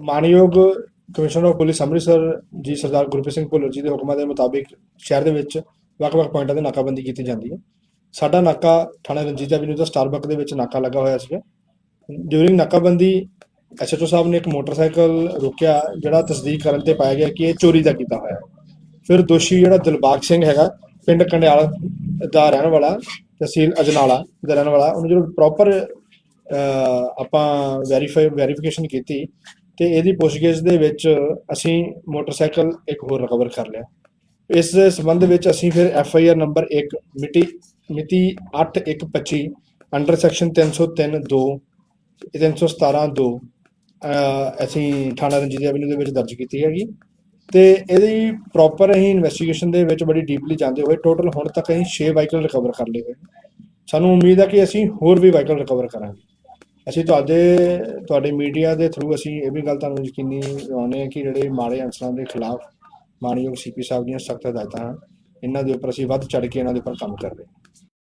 ਮਾਨਯੋਗ commissioner of police Amritsar ਜੀ ਸਰਦਾਰ ਗੁਰਪ੍ਰੀਤ ਸਿੰਘ ਭੁੱਲਰ ਜੀ ਦੇ ਹੁਕਮਾਂ ਦੇ ਮੁਤਾਬਿਕ ਸ਼ਹਿਰ ਦੇ ਵਿੱਚ ਵੱਖ-ਵੱਖ ਪੁਆਇੰਟਾਂ ਤੇ ਨਾਕਾਬੰਦੀ ਕੀਤੀ ਜਾਂਦੀ ਹੈ। ਸਾਡਾ ਨਾਕਾ ਥਾਣਾ ਰਣਜੀਤ ਐਵਨਿਊ ਦਾ ਸਟਾਰਬਕ ਦੇ ਵਿੱਚ ਨਾਕਾ ਲੱਗਾ ਹੋਇਆ ਸੀਗਾ। ਡਿਊਰਿੰਗ ਨਾਕਾਬੰਦੀ, ਐਸਐਚਓ ਸਾਹਿਬ ਨੇ ਇੱਕ ਮੋਟਰਸਾਈਕਲ ਰੋਕਿਆ, ਜਿਹੜਾ ਤਸਦੀਕ ਕਰਨ ਤੇ ਪਾਇਆ ਗਿਆ ਕਿ ਇਹ ਚੋਰੀ ਦਾ ਕੀਤਾ ਹੋਇਆ। ਫਿਰ ਦੋਸ਼ੀ ਜਿਹੜਾ ਦਿਲਬਾਗ ਸਿੰਘ ਹੈਗਾ, ਪਿੰਡ ਕੰਡਿਆਲ ਦਾ ਰਹਿਣ ਵਾਲਾ, ਤਹਿਸੀਲ ਅਜਨਾਲਾ ਦਾ ਰਹਿਣ ਵਾਲਾ, ਉਹਨੂੰ ਜਦੋਂ ਪ੍ਰੋਪਰ ਆਪਾਂ ਵੈਰੀਫਾਈ ਵੈਰੀਫਿਕੇਸ਼ਨ ਕੀਤੀ ਤੇ ਇਹਦੀ ਪੁੱਛਗਿੱਛ ਦੇ ਵਿੱਚ ਅਸੀਂ ਮੋਟਰਸਾਈਕਲ ਇੱਕ ਹੋਰ ਰਿਕਵਰ ਕਰ ਲਿਆ। ਇਸ ਸੰਬੰਧ ਵਿੱਚ ਅਸੀਂ ਫਿਰ ਐਫ ਆਈ ਆਰ ਨੰਬਰ 1 ਮਿਤੀ ਮਿਤੀ 8125 ਅੰਡਰ ਸੈਕਸ਼ਨ 303 2 317 2 ਅਸੀਂ ਥਾਣਾ ਰਣਜੀਤ ਐਵਨਿਊ ਦੇ ਵਿੱਚ ਦਰਜ ਕੀਤੀ ਹੈਗੀ। ਤੇ ਇਹਦੀ ਪ੍ਰੋਪਰ ਅਸੀਂ ਇਨਵੈਸਟੀਗੇਸ਼ਨ ਦੇ ਵਿੱਚ ਬੜੀ ਡੀਪਲੀ ਜਾਂਦੇ ਹੋਏ ਟੋਟਲ ਹੁਣ ਤੱਕ ਅਸੀਂ 6 ਵਾਹੀਕਲ ਰਿਕਵਰ ਕਰ ਲਏ ਹੋਏ। ਸਾਨੂੰ ਉਮੀਦ ਹੈ ਕਿ ਅਸੀਂ ਹੋਰ ਵੀ ਵਾਹੀਕਲ ਰਿਕਵਰ ਕਰਾਂਗੇ। ਅਸੀਂ ਤੁਹਾਡੇ ਤੁਹਾਡੇ ਮੀਡੀਆ ਦੇ ਥਰੂ ਅਸੀਂ ਇਹ ਵੀ ਗੱਲ ਤੁਹਾਨੂੰ ਯਕੀਨੀ ਦਿਵਾਉਂਦੇ ਹਾਂ ਕਿ ਜਿਹੜੇ ਮਾੜੇ ਅਨਸਰਾਂ ਦੇ ਖਿਲਾਫ ਮਾਨਯੋਗ ਸੀਪੀ ਸਾਹਿਬ ਦੀਆਂ ਸਖਤ ਹਦਾਇਤਾਂ ਹਨ, ਇਹਨਾਂ ਦੇ ਉੱਪਰ ਅਸੀਂ ਵੱਧ ਚੜ ਕੇ ਇਹਨਾਂ ਦੇ ਉੱਪਰ ਕੰਮ ਕਰ ਰਹੇ ਹਾਂ।